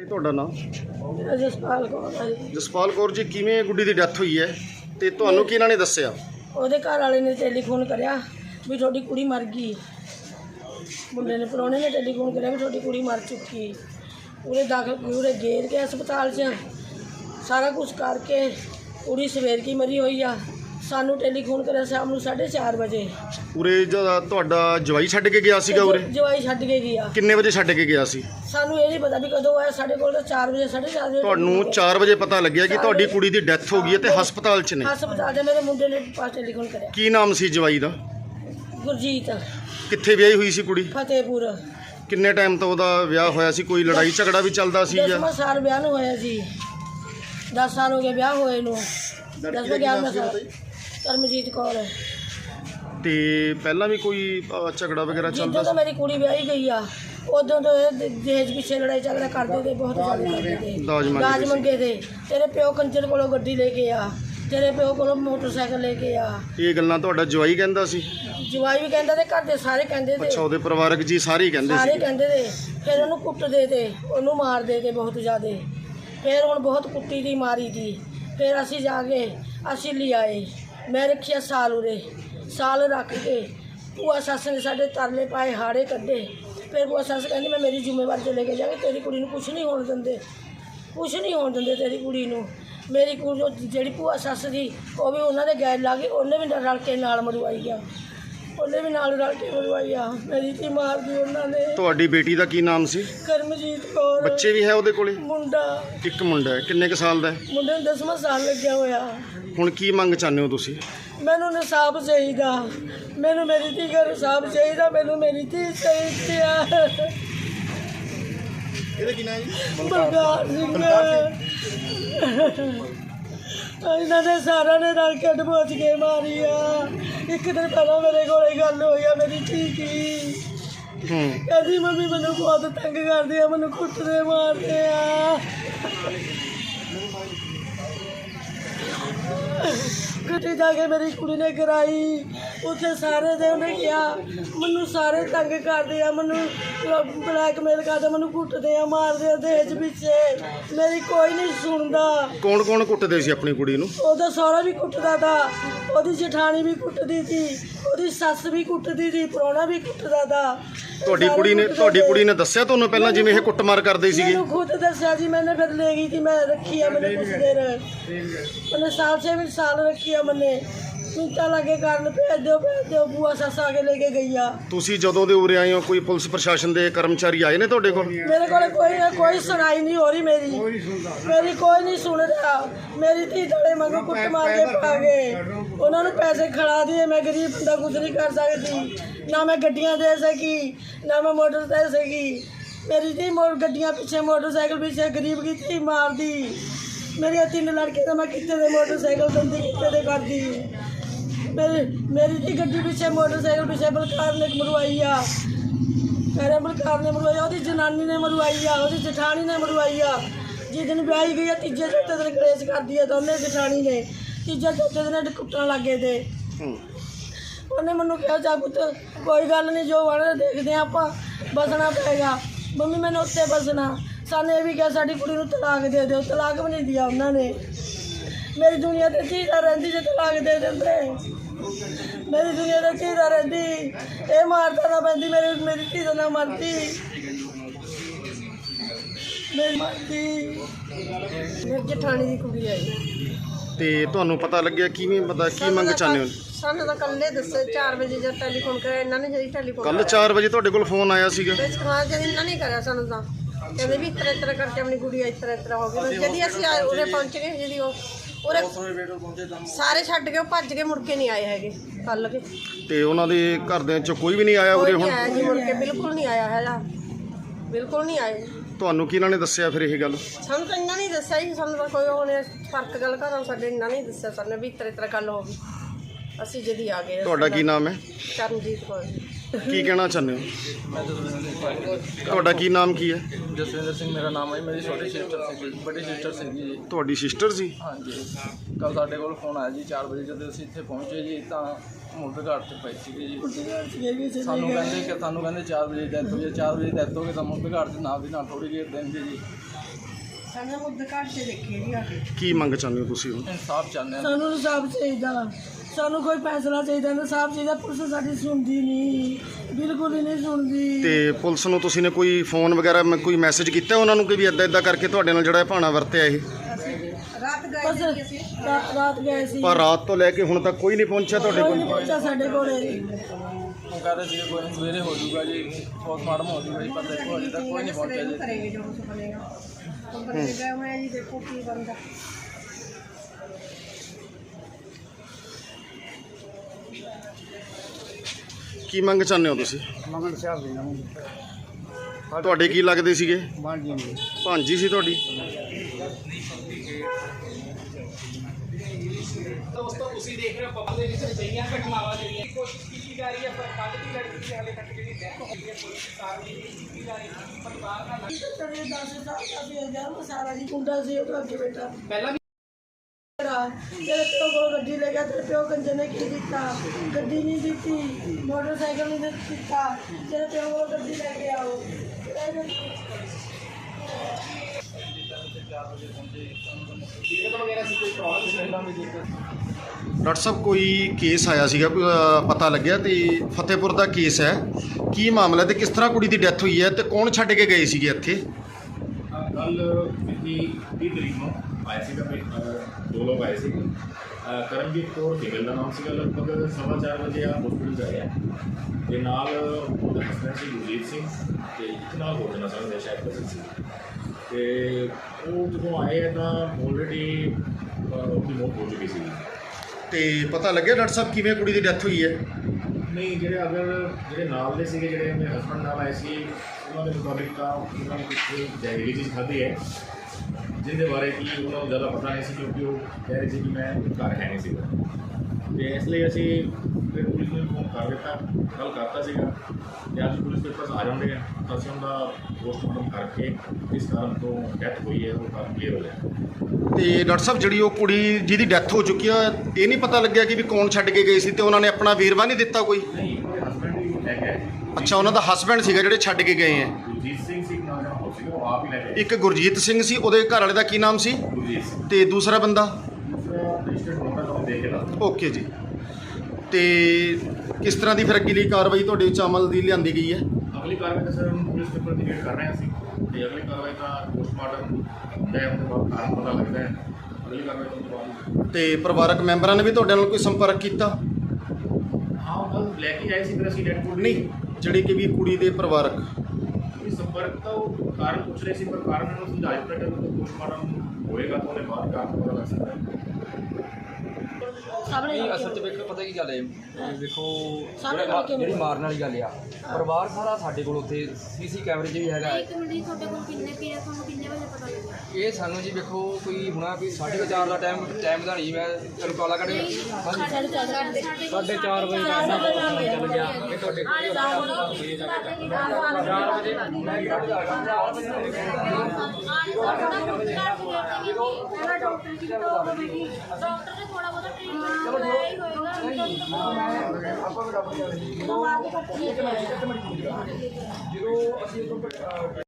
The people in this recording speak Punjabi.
ਜੀ ਤੁਹਾਡਾ ਨਾਮ? ਜਸਪਾਲ ਕੌਰ ਆ ਜੀ। ਜਸਪਾਲ ਕੌਰ ਜੀ ਕਿਵੇਂ ਗੁੱਡੀ ਦੀ ਡੈਥ ਹੋਈ ਹੈ? ਤੇ ਤੁਹਾਨੂੰ ਕਿਹਨਾਂ ਨੇ ਦੱਸਿਆ? ਉਹਦੇ ਘਰ ਵਾਲੇ ਨੇ ਟੈਲੀਫੋਨ ਕਰਿਆ ਵੀ ਤੁਹਾਡੀ ਕੁੜੀ ਮਰ ਗਈ। ਮੁੰਡੇ ਨੇ ਪ੍ਰਾਹੁਣੇ ਨੇ ਟੈਲੀਫੋਨ ਕਰਿਆ ਵੀ ਤੁਹਾਡੀ ਕੁੜੀ ਮਰ ਚੁੱਕੀ। ਉਹਦੇ ਦਾਖਲ ਉਹਦੇ ਗੇਰ ਕੇ ਹਸਪਤਾਲ 'ਚ ਸਾਰਾ ਕੁਝ ਕਰਕੇ ਕੁੜੀ ਸਵੇਰ ਕੀ ਮਰੀ ਹੋਈ ਆ। ਸਾਨੂੰ ਟੈਲੀਫੋਨ ਕਰਿਆ ਸ਼ਾਮ ਨੂੰ 4:30 ਵਜੇ। ਉਰੇ ਜਦ ਤੁਹਾਡਾ ਜਵਾਈ ਛੱਡ ਕੇ ਗਿਆ ਸੀਗਾ ਉਰੇ? ਜਵਾਈ ਛੱਡ ਕੇ ਗਿਆ। ਕਿੰਨੇ ਵਜੇ ਛੱਡ ਕੇ ਗਿਆ ਸੀ? ਸਾਨੂੰ ਇਹ ਨਹੀਂ ਪਤਾ ਵੀ ਕਦੋਂ ਆਇਆ ਸਾਡੇ ਕੋਲ ਤਾਂ 4 ਵਜੇ 4:30 ਵਜੇ। ਤੁਹਾਨੂੰ 4 ਵਜੇ ਪਤਾ ਲੱਗਿਆ ਕਿ ਤੁਹਾਡੀ ਕੁੜੀ ਦੀ ਡੈਥ ਹੋ ਗਈ ਹੈ ਤੇ ਹਸਪਤਾਲ 'ਚ ਨੇ? ਹਸਪਤਾਲ ਦੇ ਮੇਰੇ ਮੁੰਡੇ ਨੇ ਪਾਸ ਟੈਲੀਫੋਨ ਕਰਿਆ। ਕੀ ਨਾਮ ਸੀ ਜਵਾਈ ਦਾ? ਗੁਰਜੀਤ। ਕਿੱਥੇ ਵਿਆਹੀ ਹੋਈ ਸੀ ਕੁੜੀ? ਫਤਿਹਪੁਰ। ਕਿੰਨੇ ਟਾਈਮ ਤੋਂ ਉਹਦਾ ਵਿਆਹ ਹੋਇਆ ਸੀ? ਕੋਈ ਲੜਾਈ ਝਗੜਾ ਵੀ ਚੱਲਦਾ ਸੀ ਜਾਂ? ਦਸਵਾਂ ਸਾਲ ਵਿਆਹ ਨੂੰ ਹੋਇਆ ਸੀ। 10 ਸਾਲ ਹੋ ਗਏ ਵਿਆਹ ਹੋਏ ਨੂੰ। ਦਸਵਾਂ ਗਿਆਰਵਾਂ ਸਾਲ। ਕਰਮਜੀਤ ਕੌਰ। ਤੇ ਪਹਿਲਾਂ ਵੀ ਕੋਈ ਅ, ਝਗੜਾ ਵਗੈਰਾ ਜਿੱਦੋਂ ਚੱਲਦਾ ਤੋਂ ਸੀ ਮੇਰੀ ਕੁੜੀ ਵਿਆਹੀ ਗਈ ਆ ਉਦੋਂ ਤੋਂ ਇਹ ਦ- ਦਹੇਜ ਪਿੱਛੇ ਲੜਾਈ ਝਗੜਾ ਕਰਦੇ ਤੇ ਬਹੁਤ ਜ਼ਿਆਦਾ ਕਰਦੇ ਤੇ। ਦਾਜ ਮੰਗਦੇ ਦਾਜ ਸੀ। ਮੰਗੇ ਤੇ। ਤੇਰੇ ਪਿਓ ਕੰਜਰ ਕੋਲੋਂ ਗੱਡੀ ਲੈ ਕੇ ਆ ਤੇਰੇ ਪਿਓ ਕੋਲੋਂ ਮੋਟਰਸਾਈਕਲ ਲੈ ਕੇ ਆ। ਇਹ ਗੱਲਾਂ ਤੁਹਾਡਾ ਜਵਾਈ ਕਹਿੰਦਾ ਸੀ? ਜਵਾਈ ਵੀ ਕਹਿੰਦਾ ਤੇ ਘਰ ਦੇ ਸਾਰੇ ਕਹਿੰਦੇ ਤੇ। ਅੱਛਾ ਉਹਦੇ ਪਰਿਵਾਰਕ ਜੀ ਸਾਰੇ ਹੀ ਕਹਿੰਦੇ ਸਾਰੇ ਸੀ। ਕਹਿੰਦੇ ਤੇ। ਫਿਰ ਉਹਨੂੰ ਕੁੱਟਦੇ ਤੇ ਉਹਨੂੰ ਮਾਰਦੇ ਤੇ ਬਹੁਤ ਜ਼ਿਆਦੇ। ਫਿਰ ਹੁਣ ਬਹੁਤ ਕੁੱਟੀ ਦੀ ਮਾਰੀ ਦੀ। ਫਿਰ ਅਸੀਂ ਜਾ ਕੇ ਅਸੀਂ ਲਿਆਏ ਮੈਂ ਰੱਖਿਆ ਸਾਲ ਉਰੇ, ਸਾਲ ਰੱਖ ਕੇ ਭੂਆ ਸੱਸ ਨੇ ਸਾਡੇ ਤਰਲੇ ਪਾਏ, ਹਾੜੇ ਕੱਢੇ। ਫਿਰ ਭੂਆ ਸੱਸ ਕਹਿੰਦੀ, ਮੈਂ ਮੇਰੀ ਜ਼ਿੰਮੇਵਾਰੀ ਤੇ ਲੈ ਕੇ ਜਾਵਾਂਗੀ, ਤੇਰੀ ਕੁੜੀ ਨੂੰ ਕੁਛ ਨਹੀਂ ਹੋਣ ਦਿੰਦੇ। ਕੁਛ ਨਹੀਂ ਹੋਣ ਦਿੰਦੇ ਤੇਰੀ ਕੁੜੀ ਨੂੰ। ਮੇਰੀ ਕੁੜੀ ਜਿਹੜੀ ਭੂਆ ਸੱਸ ਦੀ, ਉਹ ਵੀ ਉਹਨਾਂ ਦੇ ਗੈਰ ਲਾ ਗਈ ਉਹਨੇ ਵੀ ਰਲ ਕੇ ਨਾਲ ਮਰਵਾਈ ਆ। ਉਹਨੇ ਵੀ ਨਾਲ ਰਲ ਕੇ ਮਰਵਾਈ ਆ। ਮੇਰੀ ਧੀ ਮਾਰਦੀ ਉਹਨਾਂ ਨੇ। ਤੁਹਾਡੀ ਬੇਟੀ ਦਾ ਕੀ ਨਾਮ ਸੀ? ਕਰਮਜੀਤ ਕੌਰ। ਬੱਚੇ ਵੀ ਹੈ ਉਹਦੇ ਕੋਲੇ? ਮੁੰਡਾ। ਇੱਕ ਮੁੰਡਾ ਹੈ। ਕਿੰਨੇ ਕ ਸਾਲ ਦਾ ਹੈ? ਮੁੰਡੇ ਨੂੰ ਦਸਵਾਂ ਸਾਲ ਲੱਗਿਆ ਹੋਇਆ। ਹੁਣ ਕੀ ਮੰਗ ਚਾਹੁੰਦੇ ਹੋ ਤੁਸੀਂ? ਮੈਨੂੰ ਇਨਸਾਫ ਚਾਹੀਦਾ। ਮੈਨੂੰ ਮੇਰੀ ਧੀ ਦਾ ਇਨਸਾਫ ਚਾਹੀਦਾ। ਮੈਨੂੰ ਮੇਰੀ ਧੀ ਚਾਹੀਦੀ ਆ। ਇਹਦਾ ਕੀ ਨਾਮ ਹੈ ਬਲਕਾਰ ਸਿੰਘ। ਇਹਨਾਂ ਨੇ ਸਾਰਿਆਂ ਨੇ ਰਲ ਕੇ ਡਬੋਚ ਕੇ ਮਾਰੀ ਆ। ਇੱਕ ਦਿਨ ਪਹਿਲਾਂ ਮੇਰੇ ਕੋਲੇ ਗੱਲ ਹੋਈ ਆ ਮੇਰੀ ਧੀ ਕੀ? ਹੂੰ। ਕਹਿੰਦੀ ਮੰਮੀ ਮੈਨੂੰ ਬਹੁਤ ਤੰਗ ਕਰਦੇ ਆ ਮੈਨੂੰ ਕੁੱਟਦੇ ਮਾਰਦੇ ਆ। ਕਿਤੇ ਜਾ ਕੇ ਮੇਰੀ ਕੁੜੀ ਨੇ ਕਰਾਈ। ਉੱਥੇ ਸਾਰੇ ਦੇ ਉਹਨੇ ਕਿਹਾ ਮੈਨੂੰ ਸਾਰੇ ਤੰਗ ਕਰਦੇ ਆ ਮੈਨੂੰ ਬਲੈਕਮੇਲ ਕਰਦੇ ਮੈਨੂੰ ਕੁੱਟਦੇ ਆ ਮਾਰਦੇ ਆ ਦਹੇਜ ਪਿੱਛੇ ਮੇਰੀ ਕੋਈ ਨਹੀਂ ਸੁਣਦਾ। ਕੌਣ ਕੌਣ ਕੁੱਟਦੇ ਸੀ ਆਪਣੀ ਕੁੜੀ ਨੂੰ? ਉਹਦਾ ਸਹੁਰਾ ਵੀ ਕੁੱਟਦਾ ਤਾ ਉਹਦੀ ਜਠਾਣੀ ਵੀ ਕੁੱਟਦੀ ਸੀ ਉਹਦੀ ਸੱਸ ਵੀ ਕੁੱਟਦੀ ਸੀ ਪ੍ਰਾਹੁਣਾ ਵੀ ਕੁੱਟਦਾ ਤਾ। ਤੁਹਾਡੀ ਕੁੜੀ ਨੇ ਤੁਹਾਡੀ। ਕੁੜੀ ਨੇ ਦੱਸਿਆ ਤੁਹਾਨੂੰ ਪਹਿਲਾਂ ਜਿਵੇਂ ਇਹ ਕੁੱਟਮਾਰ ਕਰਦੇ ਸੀਗੇ? ਮੈਨੂੰ ਖੁਦ ਦੱਸਿਆ ਜੀ ਮੈਨੇ ਫਿਰ ਲੈ ਗਈ ਸੀ ਮੈਂ ਰੱਖੀ ਆ ਮੈਨੇ ਕੁਛ ਦੇਰ। ਮੈਨੇ ਸਾਲ ਛੇ ਵੀ ਸਾਲ ਰੱਖੀ ਆ ਮੈਨੇ। ਚਿੰਤਾ ਲੱਗੇ ਕਰਨ ਭੇਜ ਦਿਓ ਭੇਜ ਦਿਓ ਬੂਆ ਸੱਸ ਆ ਕੇ ਲੈ ਕੇ ਗਈ ਆ। ਤੁਸੀਂ ਜਦੋਂ ਦੇ ਉਰੇ ਆਏ ਹੋ ਕੋਈ ਪੁਲਿਸ ਪ੍ਰਸ਼ਾਸਨ ਦੇ ਕਰਮਚਾਰੀ ਆਏ ਨੇ ਤੁਹਾਡੇ ਕੋਲ? ਮੇਰੇ ਕੋਲ ਕੋਈ ਕੋਈ ਸੁਣਾਈ ਨਹੀਂ ਹੋ ਰਹੀ ਮੇਰੀ। ਮੇਰੀ ਕੋਈ ਨਹੀਂ ਸੁਣ ਰਿਹਾ। ਮੇਰੀ ਧੀ ਤੜੇ ਮੰਗੋ ਕੁੱਟ ਮਾਰ ਕੇ ਪਾ ਗਏ। ਉਹਨਾਂ ਨੂੰ ਪੈਸੇ ਖੜਾ ਦਿਏ ਮੈਂ ਗਰੀਬ ਬੰਦਾ ਕੁਝ ਨਹੀਂ ਕਰ ਸਕਦੀ। ਨਾ ਮੈਂ ਗੱਡੀਆਂ ਦੇ ਸਕੀ ਨਾ ਮੈਂ ਮੋਟਰ ਦੇ ਸਕੀ। ਮੇਰੀ ਧੀ ਮੋੜ ਗੱਡੀਆਂ ਪਿੱਛੇ ਮੋਟਰਸਾਈਕਲ ਪਿੱਛੇ ਗਰੀਬ ਕੀ ਧੀ ਮਾਰਦੀ। ਮੇਰੀਆਂ ਤਿੰਨ ਲੜਕੇ ਤਾਂ ਮੈਂ ਕਿੱਥੇ ਦੇ ਮੋਟਰਸਾਈਕਲ ਦਿੰਦੀ ਕਿੱਥੇ ਦੇ ਕਰਦੀ? ਮੇਰੀ ਮੇਰੀ ਧੀ ਗੱਡੀ ਪਿੱਛੇ ਮੋਟਰਸਾਈਕਲ ਪਿੱਛੇ ਬਲਕਾਰ ਨੇ ਮਰਵਾਈ ਆ। ਮੇਰੇ ਬਲਕਾਰ ਨੇ ਮਰਵਾਈ ਆ, ਉਹਦੀ ਜਨਾਨੀ ਨੇ ਮਰਵਾਈ ਆ ਉਹਦੀ ਜਠਾਣੀ ਨੇ ਮਰਵਾਈ ਆ। ਜਿਸ ਦਿਨ ਵਿਆਹੀ ਗਈ ਆ ਤੀਜੇ ਚੌਥੇ ਦਿਨ ਕਲੇਸ਼ ਕਰਦੀ ਆ ਦੋਨੇ ਜਠਾਣੀ ਨੇ। ਤੀਜੇ ਚੌਥੇ ਦਿਨ ਇਹ ਕੁੱਟਣ ਲੱਗੇ ਤੇ। ਹੂੰ। ਉਹਨੇ ਮੈਨੂੰ ਕਿਹਾ ਜਾ ਪੁੱਤ ਕੋਈ ਗੱਲ ਨਹੀਂ ਜੋ ਬਣ ਦੇਖਦੇ ਆ ਆਪਾਂ ਬਸਣਾ ਪਏਗਾ ਮੰਮੀ ਮੈਨੂੰ ਉੱਤੇ ਬਸਣਾ। ਸਾਨੂੰ ਇਹ ਵੀ ਕਿਹਾ ਸਾਡੀ ਕੁੜੀ ਨੂੰ ਤਲਾਕ ਦੇ ਦਿਓ। ਤਲਾਕ ਵੀ ਨਹੀਂ ਦਿਆ ਉਹਨਾਂ ਨੇ। ਮੇਰੀ ਦੁਨੀਆ ਤੇ ਚੀਜ਼ਾਂ ਰਹਿੰਦੀ ਜੇ ਤਲਾਕ ਦੇ ਦਿੰਦੇ। ਮੇਰੀ ਦੁਨੀਆ ਤੇ ਚੀਜ਼ਾਂ ਰਹਿੰਦੀ। ਇਹ ਮਾਰਦਾ ਨਾ ਪੈਂਦੀ ਮੇਰੀ ਮੇਰੀ ਦਾ ਨਾ ਮਰਦੀ। ਮੇਰੀ ਮਰਦੀ। ਮੇਰੀ ਜਠਾਣੀ ਦੀ ਕੁੜੀ ਆਈ। ਤੇ ਤੁਹਾਨੂੰ ਪਤਾ ਲੱਗਿਆ ਕਿਵੇਂ ਪਤਾ ਕੀ ਮੰਗ ਚਾਹੁੰਦੇ ਹੋ? ਸਾਨੂੰ ਤਾਂ ਕੱਲੇ ਦੱਸੇ 4 ਵਜੇ ਜਦ ਟੈਲੀਫੋਨ ਕਰਿਆ ਇਹਨਾਂ ਨੇ ਜਿਹੜੀ ਟੈਲੀਫੋਨ ਕੱਲ 4 ਵਜੇ ਤੁਹਾਡੇ ਕੋਲ ਫੋਨ ਆਇਆ ਸੀਗਾ। ਵਿੱਚ ਕਮਾਲ ਜਦ ਇਹਨਾਂ ਨੇ ਕਰਿਆ ਸਾਨੂੰ ਤਾਂ। ਕਹਿੰਦੇ ਵੀ ਇਸ ਤਰ੍ਹਾਂ ਇਸ ਤਰ੍ਹਾਂ ਕਰਕੇ ਆਪਣੀ ਗੁੜੀ ਇਸ ਤਰ੍ਹਾਂ ਇਸ ਤਰ੍ਹਾਂ ਹੋ ਗਈ। ਜਦੀ ਅਸੀਂ ਉਰੇ ਪਹੁੰਚ ਗਏ ਜਿਹੜੀ ਉਹ ਉਰੇ ਸਾਰੇ ਛੱਡ ਕੇ ਉਹ ਭੱਜ ਕੇ ਮੁੜ ਕੇ ਨਹੀਂ ਆਏ ਹੈਗੇ ਕੱਲ ਕੇ ਤੇ ਉਹਨਾਂ ਦੇ ਘਰਦਿਆਂ ਚੋਂ ਕੋਈ ਵੀ ਨਹੀਂ ਆਇਆ ਉਰੇ ਕੋਈ ਨਹੀਂ ਹੁਣ ਆਇਆ ਜੀ ਮੁੜ ਕੇ ਬਿਲਕੁਲ ਨਹੀਂ ਆਇਆ ਹੈਗਾ। ਬਿਲਕੁਲ ਨਹੀਂ ਆਏ। ਤੁਹਾਨੂੰ ਕਿਹਨਾਂ ਨੇ ਦੱਸਿਆ ਫਿਰ ਇਹ ਗੱਲ? ਸਾਨੂੰ ਤਾਂ ਇਹਨਾਂ ਨੇ ਦੱਸਿਆ ਹੀ ਸਾਨੂੰ ਤਾਂ ਕੋਈ ਉਹਨੇ ਫ਼ਰਕ ਗੱਲ ਕਰਾਂ ਸਾਡੇ ਇਹਨਾਂ ਨੇ ਦੱਸਿਆ ਸਾਨੂੰ ਵੀ ਇਸ ਤਰ੍ਹਾਂ ਗੱਲ ਹੋ ਗਈ। ਅਸੀਂ ਜਦੀ ਆ ਗਏ ਤੁਹਾਡਾ ਕੀ ਨਾਮ ਹੈ? ਕਰਨਜੀਤ ਕੌਰ ਕੀ ਕਹਿਣਾ ਚਾਹੁੰਦੇ ਹੋ? ਤੁਹਾਡਾ ਕੀ ਨਾਮ ਕੀ ਹੈ? ਜਸਵਿੰਦਰ ਸਿੰਘ ਮੇਰਾ ਨਾਮ ਹੈ। ਮੇਰੀ ਛੋਟੀ ਸਿਸਟਰ ਸੀਗੀ ਵੱਡੀ ਸਿਸਟਰ ਸੀਗੀ ਜੀ। ਤੁਹਾਡੀ ਸਿਸਟਰ ਸੀ? ਹਾਂਜੀ। ਕੱਲ ਸਾਡੇ ਕੋਲ ਫੋਨ ਆਇਆ ਜੀ 4 ਵਜੇ ਜਦੋਂ ਅਸੀਂ ਇੱਥੇ ਪਹੁੰਚੇ ਜੀ ਤਾਂ ਮੁੱਢ ਘਾਟ ਤੇ ਪਈ ਸੀਗੀ ਜੀ। ਸਾਨੂੰ ਗਏ ਕਹਿੰਦੇ ਕਿ ਸਾਨੂੰ ਕਹਿੰਦੇ 4 ਵਜੇ ਡੈਥ ਹੋਈ 4 ਵਜੇ ਡੈਥ ਹੋ ਗਈ ਤਾਂ ਮੁੱਢ ਘਾਟ ਦੇ ਨਾਲ ਦੀ ਨਾਲ ਥੋੜੀ ਜਿਹੀ ਦੇਣਗੇ ਜੀ। ਸਾਨੂੰ ਮੁੱਦ ਘਰ ਤੇ ਦੇਖੇ ਜੀ ਆ ਕੇ। ਕੀ ਮੰਗ ਚਾਹੁੰਦੇ ਹੋ ਤੁਸੀਂ ਹੁਣ? ਇਨਸਾਫ ਚਾਹੁੰਦੇ ਹਾਂ ਸਾਨੂੰ ਇਨਸਾਫ ਚਾਹੀਦਾ ਸਾਨੂੰ ਕੋਈ ਫੈਸਲਾ ਚਾਹੀਦਾ ਨਾ ਸਾਹਿਬ ਚਾਹੀਦਾ ਪੁਲਿਸ ਸਾਡੀ ਸੁਣਦੀ ਨਹੀਂ ਬਿਲਕੁਲ ਹੀ ਨਹੀਂ ਸੁਣਦੀ। ਤੇ ਪੁਲਿਸ ਨੂੰ ਤੁਸੀਂ ਨੇ ਕੋਈ ਫੋਨ ਵਗੈਰਾ ਮੈਂ ਕੋਈ ਮੈਸੇਜ ਕੀਤਾ ਉਹਨਾਂ ਨੂੰ ਕਿ ਵੀ ਇਦਾਂ ਇਦਾਂ ਕਰਕੇ ਤੁਹਾਡੇ ਨਾਲ ਜਿਹੜਾ ਭਾਣਾ ਵਰਤਿਆ ਇਹ? ਰਾਤ ਪਰ ਰਾਤ ਤੋਂ ਲੈ ਕੇ ਹੁਣ ਤੱਕ ਕੋਈ ਨਹੀਂ ਪਹੁੰਚਿਆ ਤੁਹਾਡੇ ਕੋਲ? ਕੀ ਮੰਗ ਚਾਹੁੰਦੇ ਹੋ ਤੁਸੀਂ? ਮਗਨ ਸਾਹਿਬ ਦੇ ਨਾਮ ਤੁਹਾਡੇ ਕੀ ਲੱਗਦੇ ਸੀਗੇ? ਬਣ ਜਾਂਦੇ ਭਾਂਜੀ ਸੀ ਤੁਹਾਡੀ? ਦੋਸਤੋ ਤੁਸੀਂ ਦੇਖ ਰਹੇ ਹੋ ਪਬਲਿਕ ਦੇ ਵਿੱਚ ਅਜਿਹੀਆਂ ਘਟਨਾਵਾਂ ਜਿਹੜੀਆਂ ਕੋਸ਼ਿਸ਼ ਕੀਤੀ ਜਾ ਰਹੀ ਹੈ ਪਰ ਕੱਲ੍ਹ ਦੀ ਲੜਕੀ ਦੀ ਹਾਲੇ ਤੱਕ ਜਿਹੜੀ ਡੈਥ ਹੋਈ ਹੈ ਪੁਲਿਸ ਕਾਰਵਾਈ ਨਹੀਂ ਕੀਤੀ ਜਾ ਰਹੀ ਪਰਿਵਾਰ ਨਾਲ ਤੇਰੇ 10 ਸਾਲ ਦਾ ਵੀ ਹਜ਼ਾਰ ਸਾਰਾ ਜੀ ਕੁੰਡਾ ਸੀ ਉਹਦਾ ਅੱਗੇ ਬੇਟਾ। ਪਹਿਲਾਂ ਵੀ ਤੇਰੇ ਪਿਓ ਕੰਜਰ ਨੇ ਕੀ ਦਿੱਤਾ? ਗੱਡੀ ਨਹੀਂ ਦਿੱਤੀ ਮੋਟਰਸਾਈਕਲ ਨਹੀਂ ਦਿੱਤਾ ਤੇਰੇ ਪਿਓ ਕੋਲ ਗੱਡੀ ਲੈ ਕੇ ਆਓ। ਡਾਕਟਰ ਸਾਹਿਬ ਕੋਈ ਕੇਸ ਆਇਆ ਸੀਗਾ ਕੋਈ, ਅ, ਪਤਾ ਲੱਗਿਆ ਤੇ ਫਤਿਹਪੁਰ ਦਾ ਕੇਸ ਹੈ। ਕੀ ਮਾਮਲਾ ਤੇ ਕਿਸ ਤਰ੍ਹਾਂ ਕੁੜੀ ਦੀ ਡੈਥ ਹੋਈ ਹੈ ਤੇ ਕੌਣ ਛੱਡ ਕੇ ਗਏ ਸੀਗੇ ਇੱਥੇ? ਕੱਲ ਮਿਤੀ 30 ਤਰੀਕ ਨੂੰ ਆਏ ਸੀਗਾ ਵੀ, ਦੋ ਲੋਕ ਆਏ ਸੀ। ਕਰਮਜੀਤ ਕੌਰ ਫੀਮੇਲ ਦਾ ਨਾਮ ਸੀਗਾ ਲਗਭਗ ਸਵਾ ਚਾਰ ਵਜੇ ਆ ਹਸਪੀਟਲ 'ਚ ਆਏ ਆ। ਤੇ ਨਾਲ ਉਹਦੇ ਹਸਬੰਡ ਸੀ ਗੁਰਜੀਤ ਸਿੰਘ ਤੇ ਇੱਕ ਨਾਲ ਹੋਰ ਜਣਾ ਦੇ ਸ਼ਾਇਦ ਕਜ਼ਨ ਸੀ। ਤੇ ਉਹ ਜਦੋਂ ਆਏ ਤਾਂ ਆਲਰੇਡੀ ਉਹਦੀ ਮੌਤ ਹੋ ਚੁੱਕੀ ਸੀ। ਤੇ ਪਤਾ ਲੱਗਿਆ ਡਾਕਟਰ ਸਾਹਿਬ ਕਿਵੇਂ ਕੁੜੀ ਦੀ ਡੈਥ ਹੋਈ ਹੈ? ਨਹੀਂ ਜਿਹੜੇ ਅਗਰ ਜਿਹੜੇ ਨਾਲ ਦੇ ਸੀਗੇ ਜਿਹੜੇ ਮੇਰੇ ਹਸਬੰਡ ਨਾਲ ਆਏ ਸੀ ਉਹਨਾਂ ਦੇ ਮੁਤਾਬਿਕ ਤਾਂ ਉਹਨਾਂ ਨੇ ਕੁਝ ਜ਼ਹਿਰੀਲੀ ਚੀਜ਼ ਖਾਧੀ ਹੈ। ਜਿਹਦੇ ਬਾਰੇ ਕੀ ਉਹਨਾਂ ਨੂੰ ਜ਼ਿਆਦਾ ਪਤਾ ਨਹੀਂ ਸੀ ਕਿਉਂਕਿ ਉਹ ਕਹਿ ਰਹੇ ਸੀ ਕਿ ਮੈਂ ਘਰ ਹੈ ਨਹੀਂ ਸੀਗਾ। ਤੇ ਇਸ ਲਈ ਅਸੀਂ ਫਿਰ ਪੁਲਿਸ ਨੂੰ ਫੋਨ ਕਰ ਦਿੱਤਾ ਕੱਲ ਕਰਤਾ ਸੀਗਾ। ਤੇ ਅੱਜ ਪੁਲਿਸ ਦੇ ਪਾਸ ਆ ਜਾਂਦੇ ਆ। ਤਾਂ ਅਸੀਂ ਉਹਦਾ ਪੋਸਟਮਾਰਟਮ ਕਰਕੇ ਇਸ ਕਾਰਨ ਤੋਂ ਡੈਥ ਹੋਈ ਹੈ ਉਹ ਕਾਰਨ ਕਲੀਅਰ ਹੋ ਜਾਏ ਤੇ ਡਾਕਟਰ ਸਾਹਿਬ ਜਿਹੜੀ ਉਹ ਕੁੜੀ ਜਿਹਦੀ ਡੈਥ ਹੋ ਚੁੱਕੀ ਆ ਇਹ ਨਹੀਂ ਪਤਾ ਲੱਗਿਆ ਕਿ ਵੀ ਕੌਣ ਛੱਡ ਕੇ ਗਏ ਸੀ ਤੇ ਉਹਨਾਂ ਨੇ ਆਪਣਾ ਵੀਰਵਾ ਨਹੀਂ ਦਿੱਤਾ ਕੋਈ? ਨਹੀਂ ਹਸਬੰਡ ਵੀ ਲੈ ਕੇ ਆਏ ਸੀ। ਅੱਛਾ ਉਹਨਾਂ ਦਾ ਹਸਬੰਡ ਸੀਗਾ ਜਿਹੜੇ ਛੱਡ ਕੇ ਗਏ ਹੈ ਗੁਰਜੀਤ ਸਿੰਘ ਸੀ ਨਾਮ ਦਾ ਹੋ ਸੀਗਾ ਉਹ ਆਪ ਹੀ ਲੈ ਕੇ ਆਏ। ਇੱਕ ਗੁਰਜੀਤ ਸਿੰਘ ਸੀ ਉਹਦੇ ਘਰ ਵਾਲੇ ਦਾ ਕੀ ਨਾਮ ਸੀ? ਗੁਰਜੀਤ ਸਿੰਘ। ਤੇ ਦੂਸਰਾ ਬੰਦਾ? ਦੂਸਰਾ ਰਜਿਸਟਰਡ ਹੋਣਾ ਤਾਂ ਦੇਖ ਕੇ ਦੱਸ ਦਿਓ। ਓਕੇ ਜੀ। ਤੇ ਕਿਸ ਤਰ੍ਹਾਂ ਦੀ ਫਿਰ ਅਗਲੀ ਕਾਰਵਾਈ ਤੁਹਾਡੇ ਵਿੱਚ ਅਮਲ ਦੀ ਲਿਆਂਦੀ ਗਈ ਹੈ? ਅਗਲੀ ਕਾਰਵਾਈ ਤਾਂ ਸਰ ਹੁਣ ਪੁਲਿਸ ਦੀ ਵੇਟ ਕਰ ਰਹੇ ਹਾਂ ਅਸੀਂ। ਤੇ ਅਗਲੀ ਕਾਰਵਾਈ ਤਾਂ ਪੋਸਟਮਾਰਟਮ ਹੈ ਉਹਦੇ ਬਾਅਦ ਕਾਰਨ ਪਤਾ ਲੱਗਦਾ ਹੈ। ਅਗਲੀ ਕਾਰਵਾਈ ਤੋਂ ਬਾਅਦ ਤੇ ਪਰਿਵਾਰਕ ਮੈਂਬਰਾਂ ਨੇ ਵੀ ਤੁਹਾਡੇ ਨਾਲ ਕੋਈ ਸੰਪਰਕ ਕੀਤਾ? ਹਾਂ ਉਹ ਲੈ ਕੇ ਆਏ ਸੀ ਫਿਰ ਅਸੀਂ ਡੈਡ ਨਹੀਂ ਜਿਹੜੀ ਕਿ ਵੀ ਕੁੜੀ ਦੇ ਪਰਿਵਾਰਕ। ਨਹੀਂ ਤਾਂ ਉਹ ਕਾਰਨ ਪੁੱਛ ਰਹੇ ਸੀ, ਪਰ ਕਾਰਨ ਨੂੰ ਸਮਝਾ ਦਿੱਤਾ ਕਿ ਉਹ ਪੋਸਟਮਾਰਟਮ ਹੋਏਗਾ ਤਾਂ ਉਹਨੇ ਬਾਹਰ ਕਾਰਨ ਪਤਾ ਲੱਗ ਸਕਦਾ ਹੈ। ਨਹੀਂ ਅਸਲ 'ਚ ਵੇਖੋ ਪਤਾ ਕੀ ਗੱਲ ਹੈ ਵੇਖੋ ਸਾਹਮਣੇ ਜਿਹੜਾ- ਮਾਰਨ ਵਾਲੀ ਗੱਲ ਆ ਪਰਿਵਾਰ ਸਾਰਾ ਸਾਡੇ ਕੋਲ ਉੱਥੇ ਸੀਸੀ ਕੈਮਰੇ 'ਚ ਵੀ ਹੈਗਾ ਹੈ। ਇੱਕ ਮਿੰਟ ਜੀ ਤੁਹਾਡੇ ਕੋਲ ਕਿੰਨੇ ਪੀ ਹੈ ਤੁਹਾਨੂੰ ਕਿੰਨੇ ਵਜੇ ਪਤਾ ਲੱਗਿਆ ਇਹ ਸਾਨੂੰ ਜੀ ਵੇਖੋ ਕੋਈ ਹੁਣਾ ਕੋਈ 4:30 ਦਾ ਟਾਈਮ ਟਾਈਮ ਦਾ ਨਹੀਂ ਮੈਂ ਚਲੋ ਕਾਲਾ ਕੱਢ ਸਾਡੇ ਸਾਡੇ ਸਾਢੇ ਚਾਰ ਵਜੇ ਚੱਲ ਗਿਆ ਇਹ ਤੁਹਾਡੇ ਕੋਲ 4 ਵਜੇ ਮੈਂ ਡਾਕਟਰ ਕੀ ਡਾਕਟਰ ਨੇ ਥੋੜਾ ਬਹੁਤਾ ਟ੍ਰੀਟਮੈਂਟ ਕਰਵਾਇਆ ਹੀ ਹੋਏਗਾ ਜਦੋਂ ਅਸੀਂ